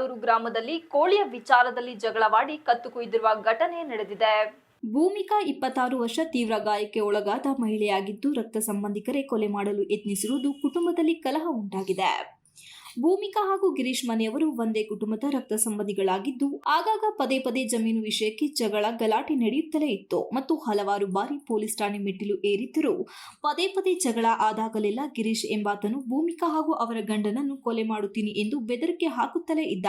ಮಾಳೂರು ಗ್ರಾಮದಲ್ಲಿ ಕೋಳಿಯ ವಿಚಾರದಲ್ಲಿ ಜಗಳವಾಡಿ ಕತ್ತು ಕುಯ್ದಿರುವ ಘಟನೆ ನಡೆದಿದೆ. ಭೂಮಿಕಾ ಇಪ್ಪತ್ತಾರು ವರ್ಷ ತೀವ್ರ ಗಾಯಕ್ಕೆ ಒಳಗಾದ ಮಹಿಳೆಯಾಗಿದ್ದು ರಕ್ತ ಸಂಬಂಧಿಕರೇ ಕೊಲೆ ಮಾಡಲು ಯತ್ನಿಸಿರುವುದು ಕುಟುಂಬದಲ್ಲಿ ಕಲಹ ಉಂಟಾಗಿದೆ. ಭೂಮಿಕಾ ಹಾಗೂ ಗಿರೀಶ್ ಮನೆಯವರು ಒಂದೇ ಕುಟುಂಬದ ರಕ್ತ ಸಂಬಂಧಿಗಳಾಗಿದ್ದು, ಆಗಾಗ ಪದೇ ಪದೇ ಜಮೀನು ವಿಷಯಕ್ಕೆ ಜಗಳ ಗಲಾಟೆ ನಡೆಯುತ್ತಲೇ ಇತ್ತು. ಮತ್ತು ಹಲವಾರು ಬಾರಿ ಪೊಲೀಸ್ ಠಾಣೆ ಮೆಟ್ಟಿಲು ಏರಿದ್ದರೂ ಪದೇ ಪದೇ ಜಗಳ ಆದಾಗಲೆಲ್ಲ ಗಿರೀಶ್ ಎಂಬಾತನು ಭೂಮಿಕಾ ಹಾಗೂ ಅವರ ಗಂಡನನ್ನು ಕೊಲೆ ಮಾಡುತ್ತೀನಿ ಎಂದು ಬೆದರಿಕೆ ಹಾಕುತ್ತಲೇ ಇದ್ದ.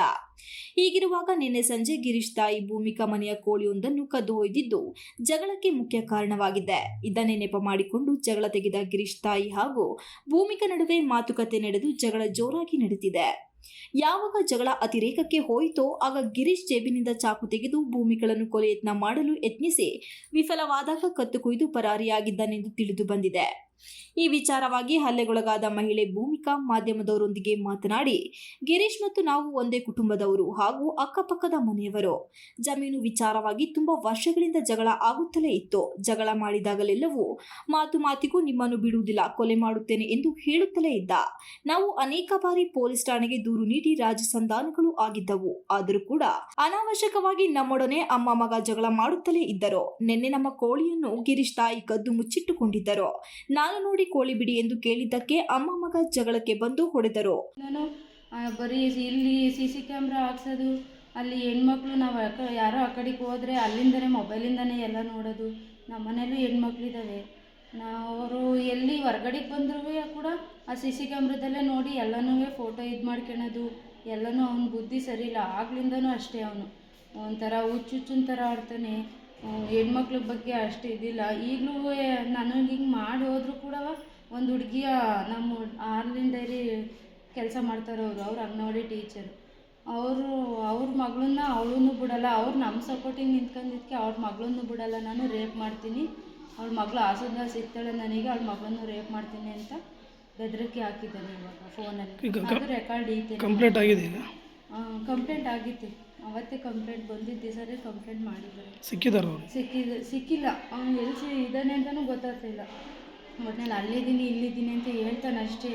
ಹೀಗಿರುವಾಗ ನಿನ್ನೆ ಸಂಜೆ ಗಿರೀಶ್ ತಾಯಿ ಭೂಮಿಕಾ ಮನೆಯ ಕೋಳಿಯೊಂದನ್ನು ಕದ್ದು ಒಯ್ದಿದ್ದು ಜಗಳಕ್ಕೆ ಮುಖ್ಯ ಕಾರಣವಾಗಿದೆ. ಇದನ್ನೇ ನೆಪ ಮಾಡಿಕೊಂಡು ಜಗಳ ತೆಗೆದ ಗಿರೀಶ್ ತಾಯಿ ಹಾಗೂ ಭೂಮಿಕಾ ನಡುವೆ ಮಾತುಕತೆ ನಡೆದು ಜಗಳ ಜೋರಾಗಿ ನಡೆದಿದೆ ಯಾವಾಗ ಜಗಳ ಅತಿರೇಕಕ್ಕೆ ಹೋಯಿತೋ ಆಗ ಗಿರೀಶ್ ಜೇಬಿನಿಂದ ಚಾಕು ತೆಗೆದು ಭೂಮಿಗಳನ್ನು ಕೊಲೆ ಯತ್ನ ಮಾಡಲು ಯತ್ನಿಸಿ, ವಿಫಲವಾದಾಗ ಕತ್ತು ಕುಯ್ದು ಪರಾರಿಯಾಗಿದ್ದಾನೆಂದು ತಿಳಿದು ಬಂದಿದೆ. ಈ ವಿಚಾರವಾಗಿ ಹಲ್ಲೆಗೊಳಗಾದ ಮಹಿಳೆ ಭೂಮಿಕಾ ಮಾಧ್ಯಮದವರೊಂದಿಗೆ ಮಾತನಾಡಿ, ಗಿರೀಶ್ ಮತ್ತು ನಾವು ಒಂದೇ ಕುಟುಂಬದವರು ಹಾಗೂ ಅಕ್ಕಪಕ್ಕದ ಮನೆಯವರು. ಜಮೀನು ವಿಚಾರವಾಗಿ ತುಂಬಾ ವರ್ಷಗಳಿಂದ ಜಗಳ ಆಗುತ್ತಲೇ ಇತ್ತು. ಜಗಳ ಮಾಡಿದಾಗಲೆಲ್ಲವೂ ಮಾತು ಮಾತಿಗೂ ನಿಮ್ಮನ್ನು ಬಿಡುವುದಿಲ್ಲ, ಕೊಲೆ ಮಾಡುತ್ತೇನೆ ಎಂದು ಹೇಳುತ್ತಲೇ ಇದ್ದ. ನಾವು ಅನೇಕ ಬಾರಿ ಪೊಲೀಸ್ ಠಾಣೆಗೆ ದೂರು ನೀಡಿ ರಾಜಸಂಧಾನಗಳು ಆಗಿದ್ದವು. ಆದರೂ ಕೂಡ ಅನಾವಶ್ಯಕವಾಗಿ ನಮ್ಮೊಡನೆ ಅಮ್ಮ ಮಗ ಜಗಳ ಮಾಡುತ್ತಲೇ ಇದ್ದರು. ನಿನ್ನೆ ನಮ್ಮ ಕೋಳಿಯನ್ನು ಗಿರೀಶ್ ತಾಯಿ ಕದ್ದು ಮುಚ್ಚಿಟ್ಟುಕೊಂಡಿದ್ದರು. ನಾನು ನೋಡಿ ಕೋಳಿ ಬಿಡಿ ಎಂದು ಕೇಳಿದ್ದಕ್ಕೆ ಅಮ್ಮ ಮಗ ಜಗಳಕ್ಕೆ ಬಂದು ಹೊಡೆದರು. ನಾನು ಬರೀ ಇಲ್ಲಿ ಸಿ ಸಿ ಕ್ಯಾಮ್ರಾ ಹಾಕ್ಸೋದು, ಅಲ್ಲಿ ಹೆಣ್ಮಕ್ಳು ನಾವು ಯಾರೋ ಆ ಕಡೆಗೆ ಹೋದರೆ ಅಲ್ಲಿಂದನೇ ಮೊಬೈಲಿಂದನೇ ಎಲ್ಲ ನೋಡೋದು. ನಮ್ಮ ಮನೇಲೂ ಹೆಣ್ಮಕ್ಳಿದ್ದಾವೆ ಅವರು ಎಲ್ಲಿ ಹೊರ್ಗಡೆಗೆ ಬಂದರೂ ಕೂಡ ಆ ಸಿ ಸಿ ಕ್ಯಾಮ್ರಾದಲ್ಲೇ ನೋಡಿ ಎಲ್ಲನೂ ಫೋಟೋ ಇದು ಮಾಡ್ಕೊಳೋದು. ಎಲ್ಲನೂ ಅವ್ನ ಬುದ್ಧಿ ಸರಿ ಇಲ್ಲ. ಆಗ್ಲಿಂದನೂ ಅಷ್ಟೇ ಅವನು. ಒಂಥರ ಹುಚ್ಚುಚ್ಚುನ್ ಥರ ಆಡ್ತಾನೆ. ಹೆಣ್ಮಕ್ಳ ಬಗ್ಗೆ ಅಷ್ಟು ಇದಿಲ್ಲ. ಈಗಲೂ ನನಗೆ ಹಿಂಗೆ ಮಾಡಿ ಹೋದರೂ ಕೂಡ ಒಂದು ಹುಡುಗಿಯ ನಮ್ಮ ಆರ್ಲಿನ್ ಡೈರಿ ಕೆಲಸ ಮಾಡ್ತಾರವರು ಅವ್ರು ಅಂಗನವಾಡಿ ಟೀಚರು ಅವರು ಅವ್ರ ಮಗಳನ್ನ ಅವಳನ್ನು ಬಿಡಲ್ಲ. ಅವ್ರು ನಮ್ಮ ಸಪೋರ್ಟಿಗೆ ನಿಂತ್ಕೊಂಡಿದ್ದಕ್ಕೆ ಅವ್ರ ಮಗಳನ್ನೂ ಬಿಡಲ್ಲ. ನಾನು ರೇಪ್ ಮಾಡ್ತೀನಿ. ಅವ್ಳ ಮಗಳು ಹಾಸನದಾಗ ಸಿಗ್ತಾಳೆ ನನಗೆ ಅವ್ಳ ಮಗಳನ್ನು ರೇಪ್ ಮಾಡ್ತೀನಿ ಅಂತ ಬೆದರಿಕೆ ಹಾಕಿದ್ದಾನೆ ಇವಾಗ ಫೋನಲ್ಲಿ ಅದು ರೆಕಾರ್ಡ್ ಐತೆ. ಕಂಪ್ಲೇಂಟ್ ಆಗಿದೆ ಕಂಪ್ಲೇಂಟ್ ಆಗಿತ್ತು. ಅವತ್ತೇ ಕಂಪ್ಲೇಂಟ್ ಬಂದಿದ್ದ ದಿವಸನೇ ಕಂಪ್ಲೇಂಟ್ ಮಾಡಿದ್ದಾರೆ ಸಿಕ್ಕಿದಾರ ಅವ್ರು? ಸಿಕ್ಕಿದ ಸಿಕ್ಕಿಲ್ಲ. ಅವ್ನು ಎಲ್ಲಿ ಸಿ ಇದ್ದಾನೆ ಅಂತಲೂ ಗೊತ್ತಾಗ್ತಿಲ್ಲ ಒಟ್ನಲ್ಲಿ ಅಲ್ಲಿದ್ದೀನಿ ಇಲ್ಲಿದ್ದೀನಿ ಅಂತ ಹೇಳ್ತಾನೆ ಅಷ್ಟೇ.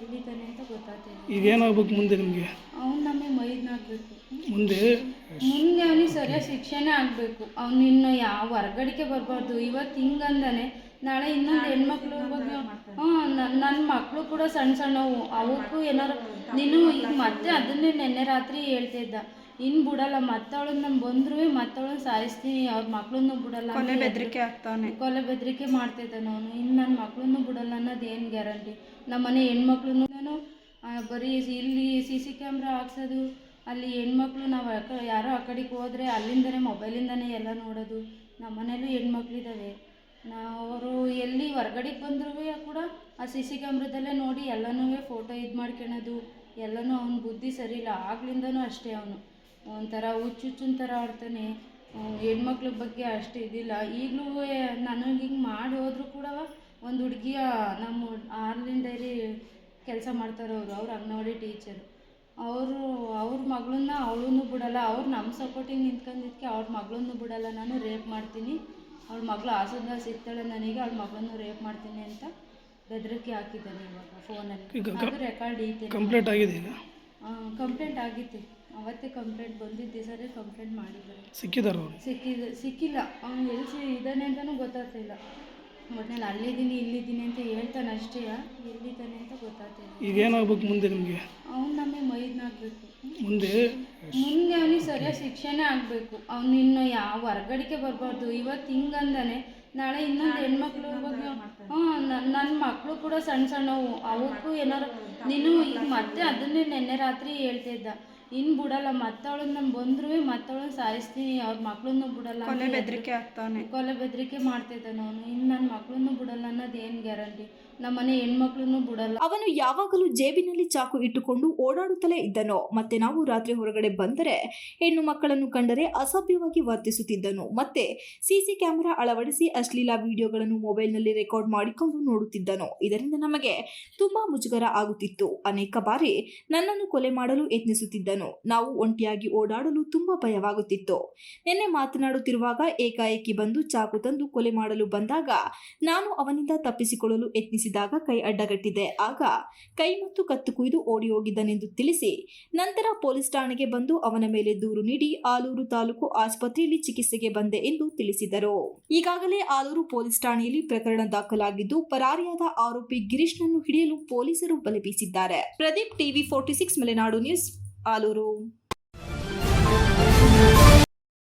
ಎಲ್ಲಿದ್ದಾನೆ ಅಂತ ಗೊತ್ತಾಗ್ತಿಲ್ಲ ಈಗ ಏನಾಗ್ಬೇಕು ಮುಂದೆ ನಿಮಗೆ? ಅವ್ನು ನಮಗೆ ಮೈದ್ನ ಆಗಬೇಕು. ಮುಂದೆ? ಮುಂದೆ ಅವನಿಗೆ ಸರಿಯಾದ ಶಿಕ್ಷೆನೇ ಆಗಬೇಕು. ಅವ್ನು ಇನ್ನು ಯಾವ ಹೊರ್ಗಡಿಕೆ ಬರಬಾರ್ದು. ಇವತ್ತು ಹಿಂಗಂದಾನೆ. ನಾಳೆ ಇನ್ನೊಂದು ಹೆಣ್ಮಕ್ಳು ಬಗ್ಗೆ ಹ್ಞೂ ನನ್ನ ಮಕ್ಕಳು ಕೂಡ ಸಣ್ಣ ಸಣ್ಣವು. ಅವಕ್ಕೂ ಏನಾರು ನೀನು ಈಗ ಮತ್ತೆ ಅದನ್ನೇ ನಿನ್ನೆ ರಾತ್ರಿ ಹೇಳ್ತಿದ್ದ ಇನ್ನು ಬಿಡಲ್ಲ ಮತ್ತವಳನ್ನ ನಾನು ಬಂದ್ರು ಮತ್ತವಳನ್ನ ಸಾಯಿಸ್ತೀನಿ ಅವ್ರ ಮಕ್ಕಳನ್ನು ಬಿಡಲ್ಲ ಕೊಲೆ ಬೆದರಿಕೆ ಆಗ್ತಾನೆ ಕೊಲೆ ಬೆದರಿಕೆ ಮಾಡ್ತಿದ್ದಾನೆ ಅವನು ಇನ್ನು ನನ್ನ ಮಕ್ಕಳನ್ನು ಬಿಡಲ್ಲ ಅನ್ನೋದು ಏನು ಗ್ಯಾರಂಟಿ? ನಮ್ಮ ಮನೆ ಹೆಣ್ಮಕ್ಳು ನಾನು ಬರೀ ಇಲ್ಲಿ ಸಿ ಸಿ ಕ್ಯಾಮ್ರಾ ಹಾಕ್ಸೋದು ಅಲ್ಲಿ ಹೆಣ್ಮಕ್ಳು ನಾವು ಅಕ ಯಾರೋ ಆ ಕಡೆಗೆ ಹೋದರೆ ಅಲ್ಲಿಂದನೇ ಮೊಬೈಲಿಂದನೇ ಎಲ್ಲ ನೋಡೋದು. ನಮ್ಮ ಮನೇಲೂ ಹೆಣ್ಮಕ್ಳಿದ್ದಾವೆ ಅವರು ಎಲ್ಲಿ ಹೊರ್ಗಡೆಗೆ ಬಂದ್ರೂ ಕೂಡ ಆ ಸಿ ಸಿ ಕ್ಯಾಮ್ರದಲ್ಲೇ ನೋಡಿ ಎಲ್ಲನೂ ಫೋಟೋ ಇದು ಮಾಡ್ಕೊಳೋದು. ಎಲ್ಲನೂ ಅವ್ನ ಬುದ್ಧಿ ಸರಿ ಇಲ್ಲ. ಆಗ್ಲಿಂದನೂ ಅಷ್ಟೇ ಅವನು. ಒಂಥರ ಹುಚ್ಚುಚ್ಚಿನ ಥರ ಆಡ್ತಾನೆ ಹೆಣ್ಮಕ್ಳ ಬಗ್ಗೆ ಅಷ್ಟು ಇದಿಲ್ಲ. ಈಗಲೂ ನನಗೆ ಹಿಂಗೆ ಮಾಡಿ ಹೋದರೂ ಕೂಡ ಒಂದು ಹುಡುಗಿಯ ನಮ್ಮ ಆರ್ಲಿನ್ ಡೈರಿ ಕೆಲಸ ಮಾಡ್ತಾರವರು ಅವ್ರು ಅಂಗನವಾಡಿ ಟೀಚರು ಅವರು ಅವ್ರ ಮಗಳನ್ನ ಅವಳನ್ನು ಬಿಡಲ್ಲ. ಅವ್ರು ನಮ್ಮ ಸಪೋರ್ಟಿಗೆ ನಿಂತ್ಕೊಂಡಿದ್ದಕ್ಕೆ ಅವ್ರ ಮಗಳನ್ನೂ ಬಿಡಲ್ಲ. ನಾನು ರೇಪ್ ಮಾಡ್ತೀನಿ. ಅವ್ಳ ಮಗಳು ಆಸದ ಸಿಗ್ತಾಳೆ ನನಗೆ ಅವ್ಳ ಮಗಳನ್ನು ರೇಪ್ ಮಾಡ್ತೀನಿ ಅಂತ ಬೆದರಿಕೆ ಹಾಕಿದ್ದಾನೆ ಇವಾಗ ಫೋನಲ್ಲಿ ಅದು ರೆಕಾರ್ಡ್ ಐತೆ. ಕಂಪ್ಲೇಂಟ್ ಆಗಿದೆ ಕಂಪ್ಲೇಂಟ್ ಆಗಿತ್ತು ಅವತ್ತೇ ಕಂಪ್ಲೇಂಟ್ ಬಂದಿದ್ದ ದಿವಸನೇ ಕಂಪ್ಲೇಂಟ್ ಮಾಡಿದ್ದಾರೆ ಸಿಕ್ಕಿದಾರ ಅವ್ರು? ಸಿಕ್ಕಿದ ಸಿಕ್ಕಿಲ್ಲ. ಅವ್ನು ಎಲ್ಲಿ ಇದ್ದಾನೆ ಅಂತಲೂ ಗೊತ್ತಾಗ್ತಿಲ್ಲ. ಒಟ್ನಲ್ಲಿ ಅಲ್ಲಿದ್ದೀನಿ ಇಲ್ಲಿದ್ದೀನಿ ಅಂತ ಹೇಳ್ತಾನೆ ಅಷ್ಟೇ. ಎಲ್ಲಿದ್ದಾನೆ ಅಂತ ಗೊತ್ತಾಗ್ತಿಲ್ಲ. ಈಗ ಏನಾಗ್ಬೇಕು ಮುಂದೆ ನಿಮಗೆ? ಅವ್ನು ನಮಗೆ ಮೈದ್ನ ಆಗಬೇಕು. ಮುಂದೆ? ಮುಂದೆ ಅವನಿಗೆ ಸರಿಯಾಗಿ ಶಿಕ್ಷೆನೇ ಆಗಬೇಕು. ಅವ್ನು ಇನ್ನು ಯಾವ ಹೊರಗಡೆಗೆ ಬರಬಾರ್ದು. ಇವತ್ತು ಹಿಂಗಂದಾನೆ. ನಾಳೆ ಇನ್ನೊಂದು ಹೆಣ್ಮಕ್ಳು ಬಗ್ಗೆ ಹ್ಞೂ ನನ್ನ ಮಕ್ಕಳು ಕೂಡ ಸಣ್ಣ ಸಣ್ಣವು. ಅವಕ್ಕೂ ಏನಾರು ನೀನು ಈಗ ಮತ್ತೆ ಅದನ್ನೇ ನೆನ್ನೆ ರಾತ್ರಿ ಹೇಳ್ತಿದ್ದ. ಇನ್ನು ಬಿಡಲ್ಲ ಮತ್ತವಳನ್ನ ನಾನು ಬಂದ್ರೂ ಮತ್ತವಳನ್ನ ಸಾಯಿಸ್ತೀನಿ ಅವ್ರ ಮಕ್ಕಳನ್ನು ಬಿಡಲ್ಲ ಕೊಲೆ ಬೆದರಿಕೆ ಆಗ್ತಾನೆ ಕೊಲೆ ಬೆದರಿಕೆ ಮಾಡ್ತಿದ್ದಾನೆ ಅವನು. ಇನ್ನು ನನ್ನ ಮಕ್ಕಳನ್ನು ಬಿಡಲ್ಲ ಅನ್ನೋದು ಏನು ಗ್ಯಾರಂಟಿ ನಮ್ಮ ಮನೆ ಹೆಣ್ಮಕ್ಳನ್ನು ಬಿಡಲ್ಲ. ಅವನು ಯಾವಾಗಲೂ ಜೇಬಿನಲ್ಲಿ ಚಾಕು ಇಟ್ಟುಕೊಂಡು ಓಡಾಡುತ್ತಲೇ ಇದ್ದನು. ಮತ್ತೆ ನಾವು ರಾತ್ರಿ ಹೊರಗಡೆ ಬಂದರೆ ಹೆಣ್ಣು ಮಕ್ಕಳನ್ನು ಕಂಡರೆ ಅಸಭ್ಯವಾಗಿ ವರ್ತಿಸುತ್ತಿದ್ದನು. ಮತ್ತೆ ಸಿಸಿ ಕ್ಯಾಮೆರಾ ಅಳವಡಿಸಿ ಅಶ್ಲೀಲ ವಿಡಿಯೋಗಳನ್ನು ಮೊಬೈಲ್ನಲ್ಲಿ ರೆಕಾರ್ಡ್ ಮಾಡಿಕೊಂಡು ನೋಡುತ್ತಿದ್ದನು. ಇದರಿಂದ ನಮಗೆ ತುಂಬಾ ಮುಜುಗರ ಆಗುತ್ತಿತ್ತು. ಅನೇಕ ಬಾರಿ ನನ್ನನ್ನು ಕೊಲೆ ಮಾಡಲು ಯತ್ನಿಸುತ್ತಿದ್ದನು. ನಾವು ಒಂಟಿಯಾಗಿ ಓಡಾಡಲು ತುಂಬಾ ಭಯವಾಗುತ್ತಿತ್ತು. ನಿನ್ನೆ ಮಾತನಾಡುತ್ತಿರುವಾಗ ಏಕಾಏಕಿ ಬಂದು ಚಾಕು ತಂದು ಕೊಲೆ ಮಾಡಲು ಬಂದಾಗ ನಾನು ಅವನಿಂದ ತಪ್ಪಿಸಿಕೊಳ್ಳಲು ಯತ್ನಿಸಿದಾಗ ಕೈ ಅಡ್ಡಗಟ್ಟಿದೆ. ಆಗ ಕೈ ಮತ್ತು ಕತ್ತು ಕುಯ್ದು ಓಡಿ ಹೋಗಿದ್ದನೆಂದು ತಿಳಿಸಿ ನಂತರ ಪೊಲೀಸ್ ಠಾಣೆಗೆ ಬಂದು ಅವನ ಮೇಲೆ ದೂರು ನೀಡಿ ಆಲೂರು ತಾಲೂಕು ಆಸ್ಪತ್ರೆಯಲ್ಲಿ ಚಿಕಿತ್ಸೆಗೆ ಬಂದೆ ಎಂದು ತಿಳಿಸಿದರು. ಈಗಾಗಲೇ ಆಲೂರು ಪೊಲೀಸ್ ಠಾಣೆಯಲ್ಲಿ ಪ್ರಕರಣ ದಾಖಲಾಗಿದ್ದು, ಪರಾರಿಯಾದ ಆರೋಪಿ ಗಿರೀಶ್ನನ್ನು ಹಿಡಿಯಲು ಪೊಲೀಸರು ಬಲೆ ಬೀಸಿದ್ದಾರೆ. Pradeep TV forty six, Malenadu news, Alur.